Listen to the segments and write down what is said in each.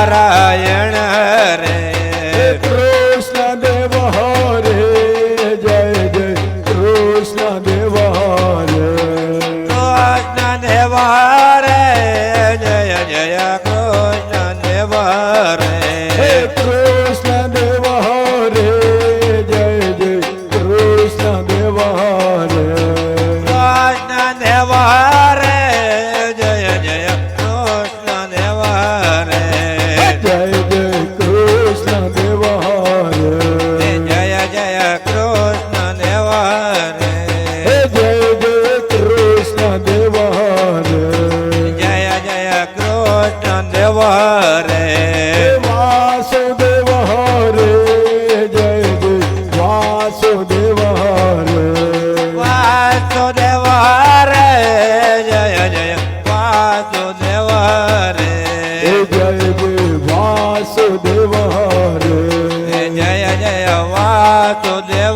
નારાયણ રે. કૃષ્ણ દેવ હરે જય જય કૃષ્ણ દેવ હરે. કૃષ્ણ દેવ રે જય જય કૃષ્ણ દેવ રે કૃષ્ણ દેવ રે હે વાસુદેવ હરે જય જય વાસુદેવ હરે વાસુદેવ હરે જય જય વાસુદેવ હરે જય જય વાસુદેવ હરે જય જય વાસુદેવ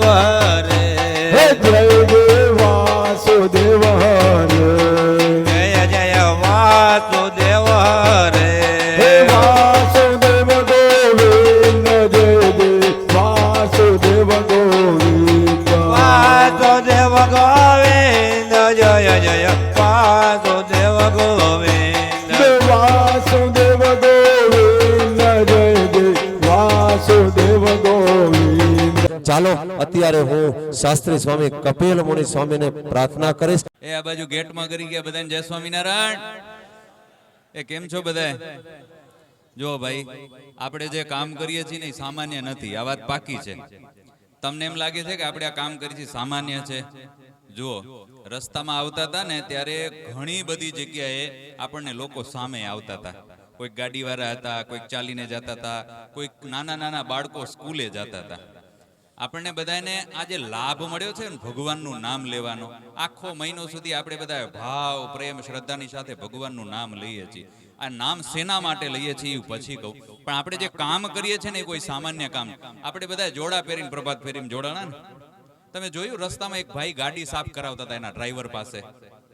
ચાલો, અત્યારે હું શાસ્ત્રી સ્વામી કપિલ મુનિ સ્વામીને પ્રાર્થના કરીશ. એ આ બાજુ ગેટમાં કરી ગયા બધાને, જય સ્વામિનારાયણ. એ કેમ છો બધા જો ભાઈ, આપણે જે કામ કરીએ છીએ ને સામાન્ય નથી, આ વાત પાકી છે. તમને એમ લાગે છે કે આપણે આ કામ કરીએ છીએ સામાન્ય છે? જુઓ, રસ્તામાં આવતા હતા ને ત્યારે ઘણી બધી જગ્યાએ આપણને લોકો સામે આવતા હતા. કોઈક ગાડીવાળા હતા, કોઈક ચાલીને જતા હતા, કોઈક નાના નાના બાળકો સ્કૂલે જતા હતા. આપણને બધાને આ જે લાભ મળ્યો છે ને ભગવાનનું નામ લેવાનો, આખો મહિનો સુધી આપણે બધા ભાવ, પ્રેમ, શ્રદ્ધાની સાથે ભગવાનનું નામ લઈએ છીએ. આ નામ સેના માટે લઈએ છીએ પછી કહું. પણ આપણે જે કામ કરીએ છીએ ને એ કોઈ સામાન્ય કામ. આપણે બધા જોડા પહેરીને પ્રભાત ફેરીને જોડાણા ને? તમે જોયું રસ્તામાં એક ભાઈ ગાડી સાફ કરાવતા હતા એના ડ્રાઈવર પાસે?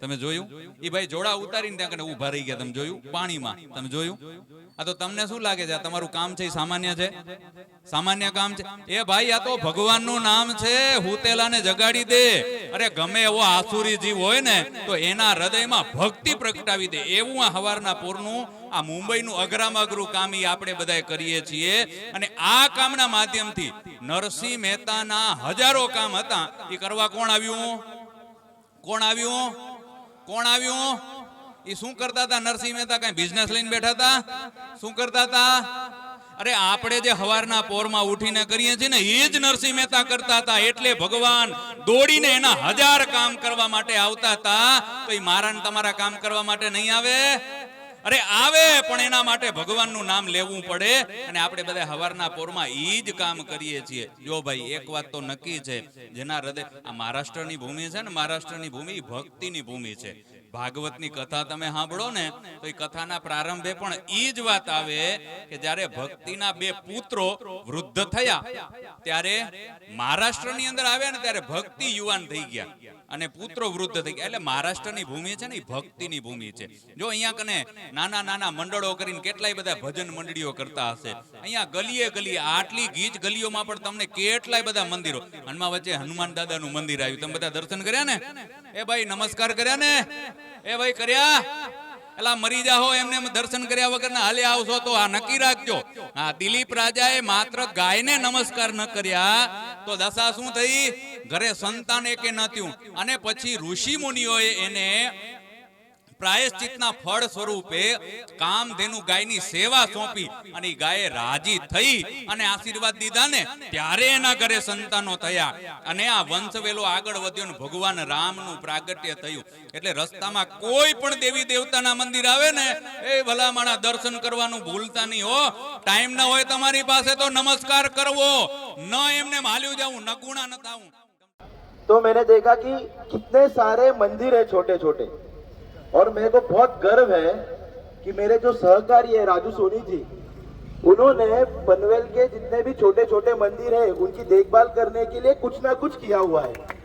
તમે જોયું? એ ભાઈ જોડા ઉતારીને ત્યાં કને ઊભા રહી ગયા, તમે જોયું? પાણીમાં. તમે જોયું? આ તો તમને શું લાગે છે? તમારું કામ છે સામાન્ય છે? સામાન્ય કામ છે? એ ભાઈ, આ તો ભગવાનનું નામ છે, હુતેલાને જગાડી દે. અરે ગમે એવો આસુરી જીવ હોય ને, તો એના હૃદયમાં ભક્તિ પ્રગટાવી દે. એવું આ હવારના પૂરનું, આ મુંબઈનું અઘરામાં અઘરું કામ એ આપણે બધાય કરીએ છીએ. અને આ કામના માધ્યમથી નરસિંહ મહેતાના હજારો કામ હતા. એ કરવા કોણ આવ્યું? કોણ આવ્યું? કોણ આવ્યું? એ શું કરતા હતા? નરસિંહ મહેતા કઈ બિઝનેસ લઈને બેઠા હતા? શું કરતા હતા? અરે આપણે જે હવારના પોરમાં ઉઠીને કરીએ છીએ ને એ જ નરસિંહ મહેતા કરતા હતા. એટલે ભગવાન દોડીને એના હજાર કામ કરવા માટે આવતા હતા. તો એ મારા તમારા કામ કરવા માટે નહીં આવે? અરે આવે, પણ એના માટે ભગવાનનું નામ લેવું પડે અને આપણે બધા હવારના પોરમાં ઈ જ કામ કરીએ છીએ. જો ભાઈ, એક વાત તો નક્કી છે, જેના હૃદય આ મહારાષ્ટ્રની ભૂમિ છે ને, મહારાષ્ટ્રની ભૂમિ ભક્તિની ભૂમિ છે. ભાગવતની કથા તમે સાંભળો ને, તો એ કથાના પ્રારંભે પણ ઈ જ વાત આવે કે જ્યારે ભક્તિના બે પુત્રો વૃદ્ધ થયા, ત્યારે મહારાષ્ટ્રની અંદર આવ્યા ને ત્યારે ભક્તિ યુવાન થઈ ગયા અને પુત્રો વૃદ્ધ થઈ ગયા. એટલે મહારાષ્ટ્રની ભૂમિ છે ને એ ભક્તિની ભૂમિ છે. જો અહીંયા કને નાના નાના મંડળો કરીને કેટલાય બધા ભજન મંડળીઓ કરતા હશે. અહીંયા ગલીએ ગલીએ, આટલી ગીચ ગલીઓમાં પણ તમને કેટલાય બધા મંદિરો. હનુમાન વચ્ચે હનુમાન દાદાનું મંદિર આવ્યું. તમે બધા દર્શન કર્યા ને? એ ભાઈ નમસ્કાર કર્યા ને? એ ભાઈ કર્યા? એલા મરી જાહો એમને દર્શન કર્યા વગર ના હાલે આવશો તો આ નક્કી રાખજો. હા, દિલીપ રાજાએ માત્ર ગાયને નમસ્કાર ન કર્યા, તો દશા શું થઈ? ઘરે સંતાન એકે ન થયું? અને પછી ઋષિ મુનિઓએ એને પ્રાયશ્ચિતના ફળ સ્વરૂપે કામધેનુ ગાયની સેવા સોંપી અને ઈ ગાયે રાજી થઈ અને આશીર્વાદ દીધા ને ત્યારે એના ઘરે સંતાનો થયા અને આ વંશવેલો આગળ વધ્યો ને ભગવાન રામનું પ્રાગટ્ય થયું એટલે રસ્તામાં કોઈ પણ દેવી દેવતાના મંદિર આવે ને એ ભલામણા દર્શન કરવાનું ભૂલતા નહીં હો ટાઈમ ન હોય તમારી પાસે તો નમસ્કાર કરવો ન એમને હાલ્યું જવું નગુણા ન થાવું तो मैंने देखा कि कितने सारे मंदिर है छोटे छोटे और मेरे को बहुत गर्व है कि मेरे जो सहकारी है, राजू सोनी जी, उन्होंने पनवेल के जितने भी छोटे छोटे मंदिर है, उनकी देखभाल करने के लिए कुछ ना कुछ किया हुआ है।